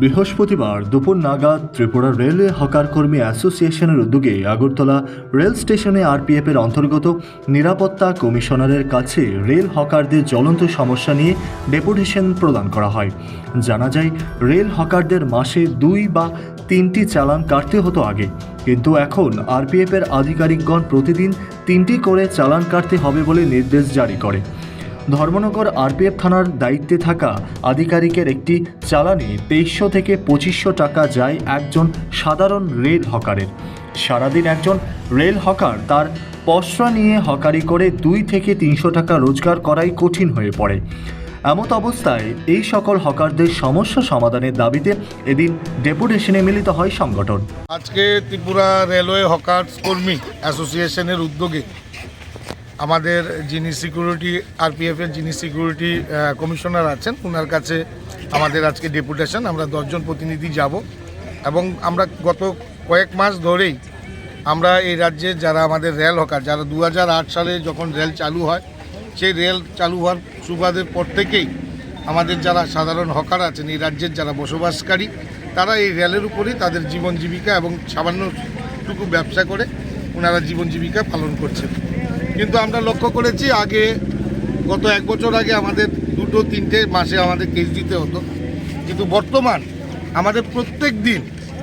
বৃহস্পতিবার দুপুর নাগাদ ত্রিপুরা রেলওয়ে হকার কর্মী অ্যাসোসিয়েশনের উদ্যোগে আগরতলা রেল স্টেশনে আরপিএফের অন্তর্গত নিরাপত্তা কমিশনারের কাছে রেল হকারদের জ্বলন্ত সমস্যা নিয়ে ডেপুটেশন প্রদান করা হয়। জানা যায়, রেল হকারদের মাসে দুই বা তিনটি চালান কাটতে হতো আগে। কিন্তু এখন আরপিএফের আধিকারিকগণ প্রতিদিন তিনটি করে চালান কাটতে হবে বলে নির্দেশ জারি করে। ধর্মনগর আরপিএফ থানার দায়িত্বে থাকা আধিকারিকের একটি চালানে তেইশশো থেকে পঁচিশশো টাকা যায় একজন সাধারণ রেল হকারের। সারাদিন একজন রেল হকার তার পসরা নিয়ে হকারি করে দুই থেকে তিনশো টাকা রোজগার করাই কঠিন হয়ে পড়ে। এমত অবস্থায় এই সকল হকারদের সমস্যা সমাধানের দাবিতে এদিন ডেপুটেশনে মিলিত হয় সংগঠন। আজকে ত্রিপুরা রেলওয়ে হকার্স কর্মী অ্যাসোসিয়েশনের উদ্যোগে আমাদের যিনি সিকিউরিটি আরপিএফের যিনি সিকিউরিটি কমিশনার আছেন ওনার কাছে আমাদের আজকে ডেপুটেশন আমরা দশজন প্রতিনিধি যাব। এবং আমরা গত কয়েক মাস ধরেই আমরা এই রাজ্যে যারা আমাদের রেল হকার যারা দু হাজার আট সালে যখন রেল চালু হয়, সেই রেল চালু হওয়ার সুবাদের পর থেকেই আমাদের যারা সাধারণ হকার আছেন, এই রাজ্যের যারা বসবাসকারী, তারা এই রেলের উপরেই তাদের জীবন জীবিকা এবং সামান্যটুকু ব্যবসা করে ওনারা জীবন জীবিকা পালন করছেন। কিন্তু আমরা লক্ষ্য করেছি আগে গত এক বছর আগে আমাদের দুটো তিনটে মাসে আমাদের কেস দিতে হতো। কিন্তু বর্তমান আমাদের প্রত্যেক দিন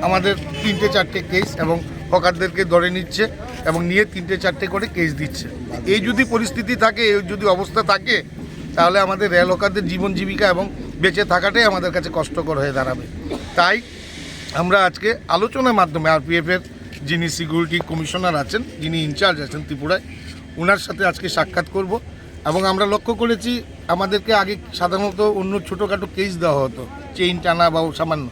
আমাদের তিনটে চারটে কেস এবং হকারদেরকে ধরে নিচ্ছে এবং নিয়ে তিনটে চারটে করে কেস দিচ্ছে। এই যদি পরিস্থিতি থাকে, এই যদি অবস্থা থাকে, তাহলে আমাদের রেল হকারদের জীবন জীবিকা এবং বেঁচে থাকাটাই আমাদের কাছে কষ্টকর হয়ে দাঁড়াবে। তাই আমরা আজকে আলোচনার মাধ্যমে আরপিএফের যিনি সিকিউরিটি কমিশনার আছেন, যিনি ইনচার্জ আছেন ত্রিপুরায় ওনার সাথে আজকে সাক্ষাৎ করব এবং আমরা লক্ষ্য করেছি আমাদেরকে আগে সাধারণত অন্য ছোটোখাটো কেস দেওয়া হতো চেইন টানা বা সামান্য।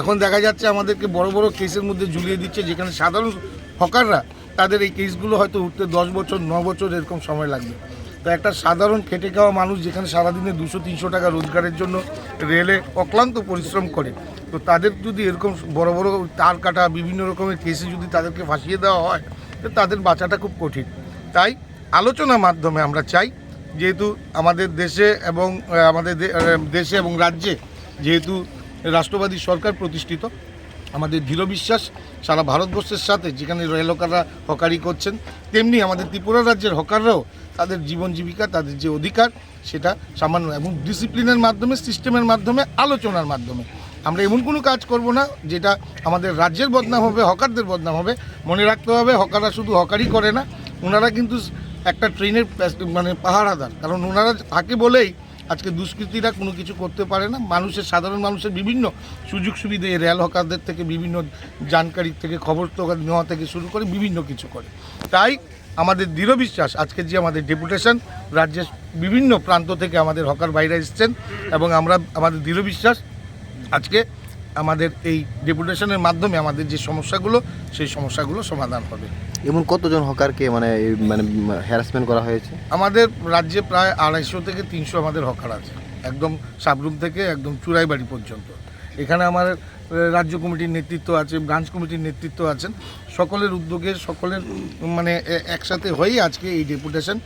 এখন দেখা যাচ্ছে আমাদেরকে বড় বড় কেসের মধ্যে ঝুলিয়ে দিচ্ছে, যেখানে সাধারণ হকাররা তাদের এই কেসগুলো হয়তো উঠতে দশ বছর, ন বছর এরকম সময় লাগবে। তো একটা সাধারণ খেটে খাওয়া মানুষ যেখানে সারাদিনে দুশো, তিনশো টাকা রোজগারের জন্য রেলে অক্লান্ত পরিশ্রম করে, তো তাদের যদি এরকম বড় বড় তার কাটা, বিভিন্ন রকমের কেসে যদি তাদেরকে ফাঁসিয়ে দেওয়া হয়, তো তাদের বাঁচাটা খুব কঠিন। তাই আলোচনার মাধ্যমে আমরা চাই, যেহেতু আমাদের দেশে এবং আমাদের দেশে এবং রাজ্যে যেহেতু রাষ্ট্রবাদী সরকার প্রতিষ্ঠিত, আমাদের দৃঢ় বিশ্বাস, সারা ভারতবর্ষের সাথে যেখানে রেল হকাররা হকারি করছেন, তেমনি আমাদের ত্রিপুরা রাজ্যের হকাররাও তাদের জীবন জীবিকা, তাদের যে অধিকার, সেটা সামান্য এবং ডিসিপ্লিনের মাধ্যমে সিস্টেমের মাধ্যমে, আলোচনার মাধ্যমে। আমরা এমন কোনো কাজ করব না, যেটা আমাদের রাজ্যের বদনাম হবে, হকারদের বদনাম হবে। মনে রাখতে হবে, হকাররা শুধু হকারই করে না, ওনারা কিন্তু একটা ট্রেনের মানে পাহারাদার। কারণ ওনারা থাকে বলেই আজকে দুষ্কৃতীরা কোনো কিছু করতে পারে না। মানুষের, সাধারণ মানুষের বিভিন্ন সুযোগ সুবিধে রেল হকারদের থেকে, বিভিন্ন জানকারি থেকে, খবর তো নেওয়া থেকে শুরু করে বিভিন্ন কিছু করে। তাই আমাদের দৃঢ় বিশ্বাস, আজকে যে আমাদের ডেপুটেশন, রাজ্যের বিভিন্ন প্রান্ত থেকে আমাদের হকার বাইরে এসছেন এবং আমরা, আমাদের দৃঢ় বিশ্বাস, আজকে আমাদের এই ডেপুটেশনের মাধ্যমে আমাদের যে সমস্যাগুলো, সেই সমস্যাগুলো সমাধান হবে। এমন কতজন হকারকে মানে মানে হ্যারাসমেন্ট করা হয়েছে? আমাদের রাজ্যে প্রায় আড়াইশো থেকে তিনশো আমাদের হকার আছে। একদম সাবরুম থেকে একদম চুরাই বাড়ি পর্যন্ত। এখানে আমার রাজ্য কমিটির নেতৃত্ব আছে ব্রাঞ্চ কমিটির নেতৃত্ব আছেন। সকলের উদ্যোগে সকলের মানে একসাথে হয়েই আজকে এই ডেপুটেশন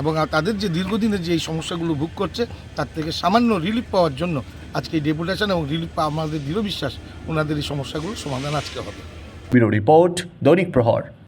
এবং তাদের যে দীর্ঘদিনের যে এই সমস্যাগুলো ভোগ করছে তার থেকে সামান্য রিলিফ পাওয়ার জন্য আজকে এই ডেপুটেশন এবং রিলিফ পাওয়া আমাদের দৃঢ় বিশ্বাস ওনাদের এই সমস্যাগুলো সমাধান আজকে হবে। ব্যুরো রিপোর্ট দৈনিক প্রহর।